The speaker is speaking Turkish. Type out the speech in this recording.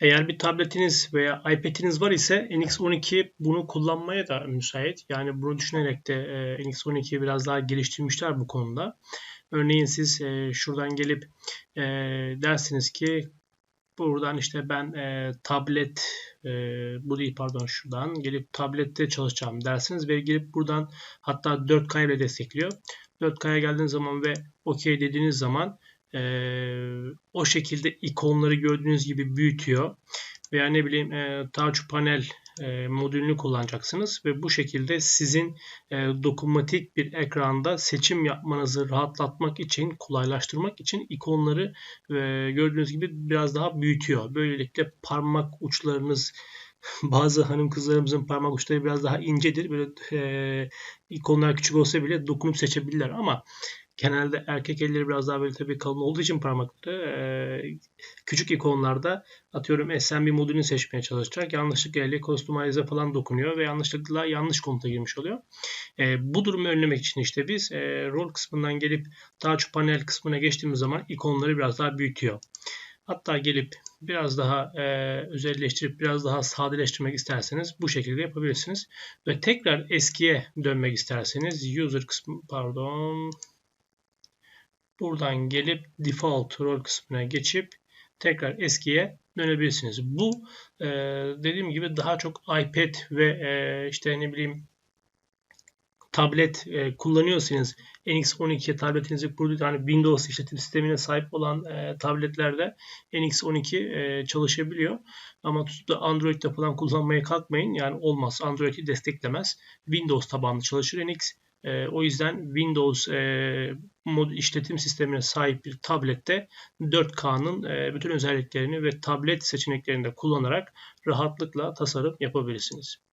Eğer bir tabletiniz veya iPad'iniz var ise NX12 bunu kullanmaya da müsait. Yani bunu düşünerek de e, NX12'yi biraz daha geliştirmişler bu konuda. Örneğin siz e, şuradan gelip e, dersiniz ki buradan işte ben e, tablet bu değil pardon şuradan gelip tablette çalışacağım dersiniz ve gelip buradan hatta 4K ile destekliyor. 4K'ya geldiğiniz zaman ve OK dediğiniz zaman o şekilde ikonları gördüğünüz gibi büyütüyor. Veya ne bileyim e, touch panel e, modülünü kullanacaksınız ve bu şekilde sizin e, dokunmatik bir ekranda seçim yapmanızı rahatlatmak için, kolaylaştırmak için ikonları e, gördüğünüz gibi biraz daha büyütüyor. Böylelikle parmak uçlarınız bazı hanım kızlarımızın parmak uçları biraz daha incedir. Böyle e, ikonlar küçük olsa bile dokunup seçebilirler ama genelde erkek elleri biraz daha böyle tabii kalın olduğu için parmakları küçük ikonlarda atıyorum SMB modülünü seçmeye çalışacak. Yanlışlıkla eli customize falan dokunuyor ve yanlışlıkla yanlış komuta girmiş oluyor. Bu durumu önlemek için işte biz rol kısmından gelip touch panel kısmına geçtiğimiz zaman ikonları biraz daha büyütüyor. Hatta gelip biraz daha e, özelleştirip biraz daha sadeleştirmek isterseniz bu şekilde yapabilirsiniz. Ve tekrar eskiye dönmek isterseniz user kısmı pardon buradan gelip default rol kısmına geçip tekrar eskiye dönebilirsiniz. Bu e, dediğim gibi daha çok iPad ve e, işte ne bileyim tablet e, kullanıyorsanız NX12 tabletinizi kurduğu yani Windows işletim sistemine sahip olan e, tabletlerde NX12 e, çalışabiliyor. Ama tutup da Android'de falan kullanmaya kalkmayın. Yani olmaz. Android'i desteklemez. Windows tabanlı çalışır NX. E, o yüzden Windows e, mod işletim sistemine sahip bir tablette 4K'nın e, bütün özelliklerini ve tablet seçeneklerini de kullanarak rahatlıkla tasarım yapabilirsiniz.